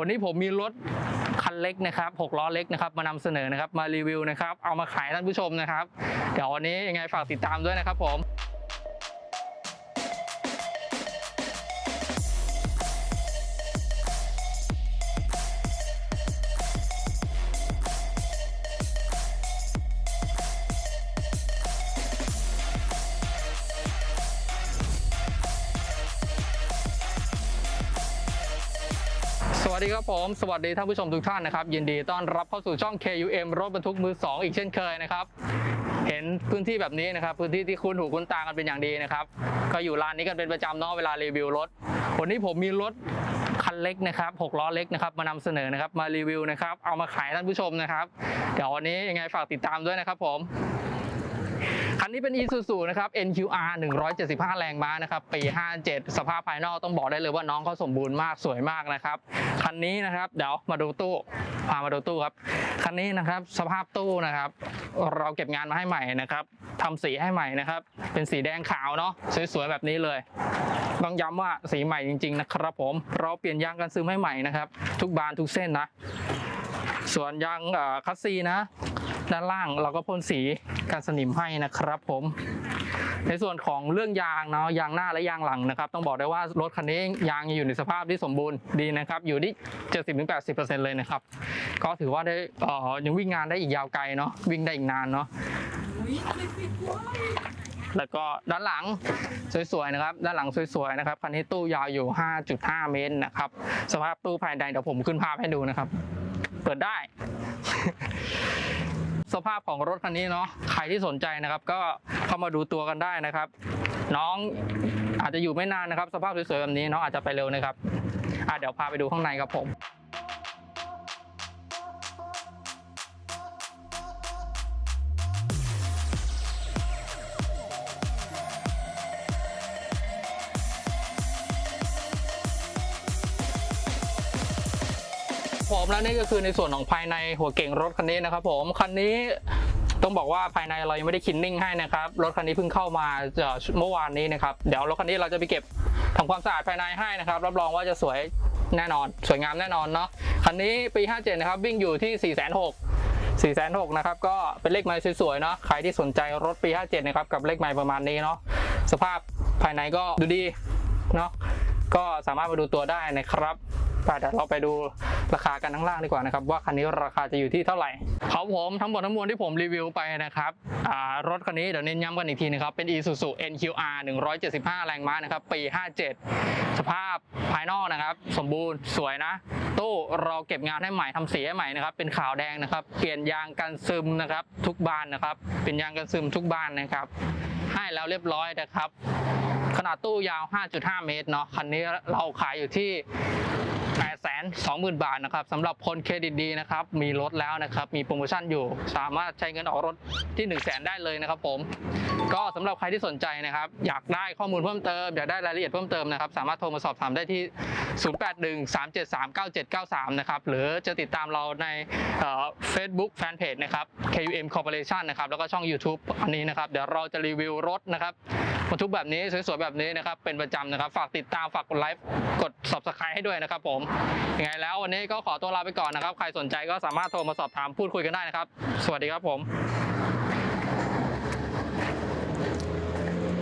วันนี้ผมมีรถคันเล็กนะครับหกล้อเล็กนะครับ มานำเสนอนะครับ มารีวิวนะครับ เอามาขายท่านผู้ชมนะครับ เดี๋ยววันนี้ยังไงฝากติดตามด้วยนะครับผม สวัสดีครับผม สวัสดีท่านผู้ชมทุกท่านนะครับ ยินดีต้อนรับเข้าสู่ช่อง KUM รถบรรทุกมือ 2 อีกเช่นเคยนะครับ เห็นพื้นที่แบบนี้นะครับ พื้นที่ที่คุ้นหูคุ้นตากันเป็นอย่างดีนะครับ ก็อยู่ร้านนี้กันเป็นประจำเนาะเวลารีวิวรถ วันนี้ผมมีรถคันเล็กนะครับหกล้อเล็กนะครับ มานำเสนอนะครับ มารีวิวนะครับ เอามาขายท่านผู้ชมนะครับ เดี๋ยววันนี้ยังไงฝากติดตามด้วยนะครับผม คันนี้เป็น Isuzu นะครับ NQR 175 แรงม้านะครับ ปี 57 สภาพภายนอกต้องบอกได้เลยว่าน้องเขาสมบูรณ์มากสวยมากนะครับ คันนี้นะครับเดี๋ยวมาดูตู้ พามาดูตู้ครับ คันนี้นะครับสภาพตู้นะครับ เราเก็บงานมาให้ใหม่นะครับทำสีให้ใหม่นะครับ เป็นสีแดงขาวเนาะสวยๆแบบนี้เลยต้องย้ำว่าสีใหม่จริงๆนะครับผม เราเปลี่ยนยางกันซึมให้ใหม่นะครับ ทุกบานทุกเส้นนะ ส่วนยางคัสซีนะ ด้านล่างเราก็พ่นสีกันสนิมให้นะครับผม ในส่วนของเรื่องยางเนาะยางหน้าและยางหลังนะครับ ต้องบอกได้ว่ารถคันนี้ยางยังอยู่ในสภาพที่สมบูรณ์ดีนะครับ อยู่ที่ 70-80%เลยนะครับ ก็ถือว่าได้เอ่อยังวิ่งงานได้อีกยาวไกลเนาะวิ่งได้อีกนานเนาะแล้วก็ด้านหลังสวยๆนะครับ ด้านหลังสวยๆนะครับคันนี้ตู้ยาวอยู่ 5.5 เมตรนะครับ สภาพตู้ภายในเดี๋ยวผมขึ้นภาพให้ดูนะครับ เปิดได้ สภาพของรถคันนี้เนาะใครที่สนใจนะครับ ก็เข้ามาดูตัวกันได้นะครับ น้องอาจจะอยู่ไม่นานนะครับ สภาพสวยๆแบบนี้น้องอาจจะไปเร็วนะครับอะเดี๋ยวพาไปดูข้างในครับผม ผมแล้วนี่ก็คือในส่วนของภายในหัวเก่งรถคันนี้นะครับผมคันนี้ต้องบอกว่าภายในเรายังไม่ได้คินนิ่งให้นะครับรถคันนี้เพิ่งเข้ามาเอ่อเมื่อวานนี้นะครับเดี๋ยวรถคันนี้เราจะไปเก็บทำความสะอาดภายในให้นะครับรับรองว่าจะสวยแน่นอน สวยงามแน่นอนเนาะคันนี้ปี 57 นะครับ วิ่งอยู่ที่ 4 6 0 0 0 4 6 0 0 นะครับ ก็เป็นเลขไม้สวยๆเนาะใครที่สนใจรถปี 57 นะครับ กับเลขไม้ประมาณนี้เนาะสภาพภายในก็ดูดีเนาะก็สามารถมาดูตัวได้นะครับ ไปเดี๋ยวเราไปดูราคากันข้างล่างดีกว่านะครับ ว่าคันนี้ราคาจะอยู่ที่เท่าไหร่ครับผมทั้งหมดทั้งมวลที่ผมรีวิวไปนะครับรถคันนี้เดี๋ยวเน้นย้ำกันอีกทีนะครับ เป็น Isuzu NQR 175 แรงม้านะครับ ปี 57 สภาพภายนอกนะครับ สมบูรณ์สวยนะ ตู้เราเก็บงานให้ใหม่ทำสีให้ใหม่นะครับ เป็นขาวแดงนะครับ เปลี่ยนยางกันซึมนะครับ ทุกบานนะครับ เป็นยางกันซึมทุกบานนะครับ ให้แล้วเรียบร้อยนะครับขนาดตู้ยาว 5.5 เมตร เนาะ คันนี้เราขายอยู่ที่ 8 2 0 0 0 0 บาทนะครับสำหรับคนเครดิตดีนะครับ มีรถแล้วนะครับ มีโปรโมชั่นอยู่ สามารถใช้เงินออกรถที่ 1 0 0 0 0แได้เลยนะครับผม ก็สำหรับใครที่สนใจนะครับ อยากได้ข้อมูลเพิ่มเติม อยากได้รายละเอียดเพิ่มเติมนะครับ สามารถโทรมาสอบถามได้ที่ 0813739793 นะครับ หรือจะติดตามเราในเฟซบุ๊กแฟนเพจนะครับ KUM Corporation นะครับ แล้วก็ช่อง YouTube อันนี้นะครับ เดี๋ยวเราจะรีวิวรถนะครับ บรรทุกแบบนี้สวยๆแบบนี้นะครับเป็นประจำนะครับ ฝากติดตามฝากกดไลค์กด subscribe ให้ด้วยนะครับผมยังไงแล้ววันนี้ก็ขอตัวลาไปก่อนนะครับ ใครสนใจก็สามารถโทรมาสอบถามพูดคุยกันได้นะครับ สวัสดีครับผม